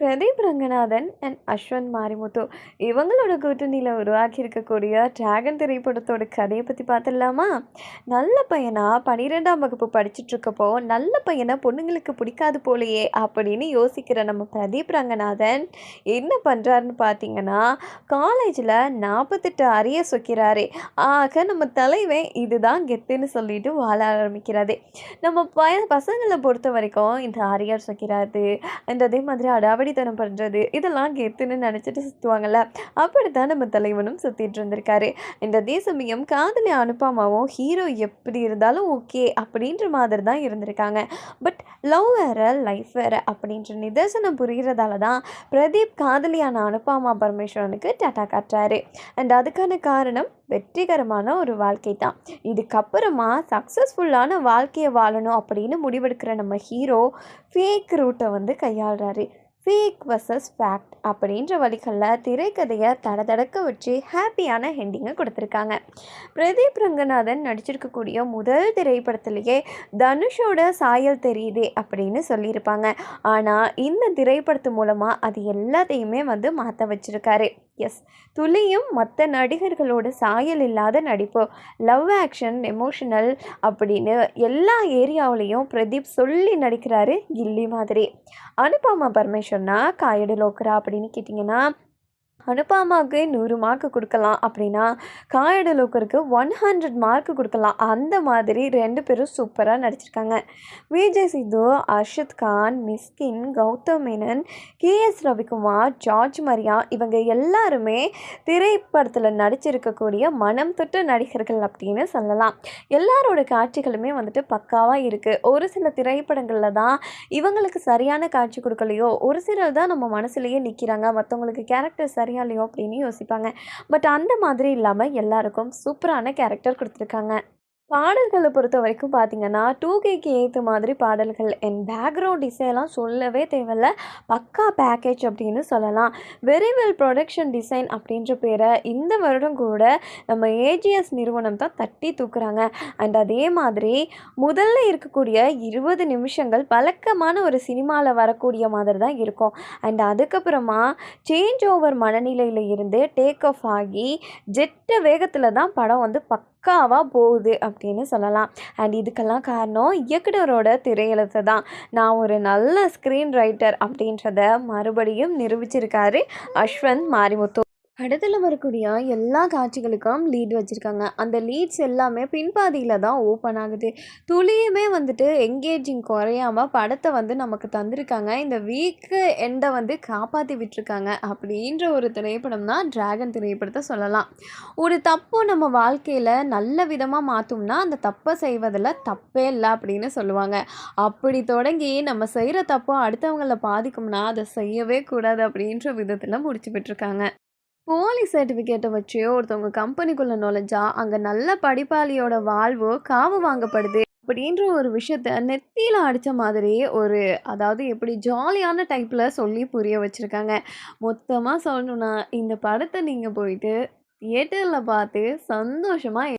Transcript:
Pradeep Ranganathan and Ashwanth Marimuthu. இவங்களோட கூட்டணியில் உருவாக்கி இருக்கக்கூடிய டிராகன் திரைப்படத்தோட கதையை பற்றி பார்த்துடலாமா? நல்ல பையனா? பன்னிரெண்டாம் வகுப்பு படிச்சுட்ருக்கப்போ நல்ல பையனை? பொண்ணுங்களுக்கு பிடிக்காது போலையே அப்படின்னு யோசிக்கிற நம்ம பிரதீப் ரங்கநாதன் என்ன பண்ணுறாருன்னு பார்த்தீங்கன்னா காலேஜில் நாற்பத்தெட்டு அரிய சொக்கிறாரு. ஆக நம்ம தலைவன் இதுதான் கெத்துன்னு சொல்லிட்டு வாழ ஆரம்பிக்கிறாரு. நம்ம பய பசங்களை பொறுத்த வரைக்கும் இந்த அரியர் சொக்கிறாரு. அந்த அதே மாதிரி அடாவடி ரவுடித்தனம் பண்ணுறது இதெல்லாம் கெத்துன்னு நினச்சிட்டு சுற்றுவாங்கல்ல அப்படி தான் நம்ம தலைவனும் சுற்றிட்டு இருந்திருக்காரு. இந்த அதே சமயம் காதலி அனுப்பாமாவும் ஹீரோ எப்படி இருந்தாலும் ஓகே அப்படின்ற மாதிரி தான் இருந்திருக்காங்க. பட் லவ் வேறு லைஃப் வேறு அப்படின்ற நிதர்சனம் புரிகிறதால தான் பிரதீப் காதலியான அனுப்பாமா பரமேஸ்வரனுக்கு டாட்டா காட்டுறாரு. அண்ட் அதுக்கான காரணம் வெற்றிகரமான ஒரு வாழ்க்கை தான். இதுக்கப்புறமா சக்ஸஸ்ஃபுல்லான வாழ்க்கையை வாழணும் அப்படின்னு முடிவெடுக்கிற நம்ம ஹீரோ ஃபேக் ரூட்டை வந்து கையாளுறாரு. ஃபேக் வர்சஸ் ஃபேக்ட் அப்படின்ற வழிகளில் திரைக்கதையை தடதடக்க வச்சு ஹாப்பியான ஹெண்டிங்கை கொடுத்துருக்காங்க. பிரதீப் ரங்கநாதன் நடிச்சிருக்கக்கூடிய முதல் திரைப்படத்திலேயே தனுஷோட சாயல் தெரியுதே அப்படின்னு சொல்லியிருப்பாங்க. ஆனால் இந்த திரைப்படத்து மூலமாக அது எல்லாத்தையுமே வந்து மாற்ற வச்சுருக்காரு. எஸ் துளியும் மற்ற நடிகர்களோட சாயல் இல்லாத நடிப்பு. லவ் ஆக்ஷன் எமோஷனல் அப்படின்னு எல்லா ஏரியாவிலையும் பிரதீப் சொல்லி நடிக்கிறாரு கில்லி மாதிரி. அனுபமா பரமேஸ்வர்னா காயடு லோக்கரா அப்படின்னு கேட்டிங்கன்னா அனுபாமாவுக்கு நூறு மார்க் கொடுக்கலாம் அப்படின்னா காயடலோக்கருக்கு ஒன் ஹண்ட்ரட் மார்க் கொடுக்கலாம். அந்த மாதிரி ரெண்டு பேரும் சூப்பராக நடிச்சிருக்காங்க. Vijay Siddhu Arshad Khan Mysskin Gautham Menon K S Ravikumar George Maria இவங்க எல்லாருமே திரைப்படத்தில் நடிச்சிருக்கக்கூடிய மனம் தொட்ட நடிகர்கள் அப்படின்னு சொல்லலாம். எல்லாரோட காட்சிகளுமே வந்துட்டு பக்காவாக இருக்குது ஒரு சில திரைப்படங்களில் தான் இவங்களுக்கு சரியான காட்சி கொடுக்கலையோ ஒரு சிலர் தான் நம்ம மனசுலேயே நிற்கிறாங்க மற்றவங்களுக்கு கேரக்டர் சரியா இல்லையோ அப்படின்னு யோசிப்பாங்க. பட் அந்த மாதிரி இல்லாமல் எல்லாருக்கும் சூப்பரான கேரக்டர் கொடுத்துருக்காங்க. பாடல்களை பொறுத்த வரைக்கும் பார்த்தீங்கன்னா டூ கேக்கு ஏற்ற மாதிரி பாடல்கள் என் பேக்ரவுண்ட் டிசைன்லாம் சொல்லவே தேவையில்ல. பக்கா பேக்கேஜ் அப்படின்னு சொல்லலாம். வெரி வெல் ப்ரொடக்ஷன் டிசைன் அப்படின்ற பேரை இந்த வருடம் கூட நம்ம ஏஜிஎஸ் நிறுவனம் தான் தட்டி தூக்குறாங்க. அண்ட் அதே மாதிரி முதல்ல இருக்கக்கூடிய இருபது நிமிஷங்கள் வழக்கமான ஒரு சினிமாவில் வரக்கூடிய மாதிரி தான் இருக்கும். அண்ட் அதுக்கப்புறமா சேஞ்ச் ஓவர் மனநிலையில் இருந்து டேக் ஆஃப் ஆகி ஜெட்ட வேகத்தில் தான் படம் வந்து பக்காவாக போகுது. அப்படின்னு சொல்லலாம். அண்ட் இதுக்கெல்லாம் காரணம் இயக்குனரோட திரையெழுத்து தான். நான் ஒரு நல்ல ஸ்க்ரீன் ரைட்டர் அப்படின்றத மறுபடியும் நிரூபிச்சிருக்காரு அஸ்வந்த் மாரிமுத்து. படத்தில் வரக்கூடிய எல்லா காட்சிகளுக்கும் லீட் வச்சுருக்காங்க. அந்த லீட்ஸ் எல்லாமே பின்பாதியில் தான் ஓப்பன் ஆகுது. துளியுமே வந்துட்டு எங்கேஜிங் குறையாமல் படத்தை வந்து நமக்கு தந்திருக்காங்க. இந்த வீக்கு எண்டை வந்து காப்பாற்றி விட்டுருக்காங்க. அப்படின்ற ஒரு திரைப்படம் தான் ட்ராகன் திரைப்படத்தை சொல்லலாம். ஒரு தப்பு நம்ம வாழ்க்கையில் நல்ல விதமாக மாற்றோம்னா அந்த தப்பை செய்வதில் தப்பே இல்லை அப்படின்னு சொல்லுவாங்க. அப்படி தொடங்கி நம்ம செய்கிற தப்பு அடுத்தவங்களை பாதிக்கும்னா அதை செய்யவே கூடாது அப்படின்ற விதத்தில் முடிச்சு விட்டுருக்காங்க. போலி சர்டிஃபிகேட்டை வச்சு ஒருத்தவங்க கம்பெனிக்குள்ளே நுழைஞ்சா அங்கே நல்ல படிப்பாளியோட வாழ்வு காவு வாங்கப்படுது அப்படின்ற ஒரு விஷயத்த நெத்தியில் அடித்த மாதிரி ஒரு அதாவது எப்படி ஜாலியான டைப்பில் சொல்லி புரிய வச்சுருக்காங்க. மொத்தமாக சொல்லணுன்னா இந்த படத்தை நீங்கள் போயிட்டு தியேட்டரில் பார்த்து சந்தோஷமாக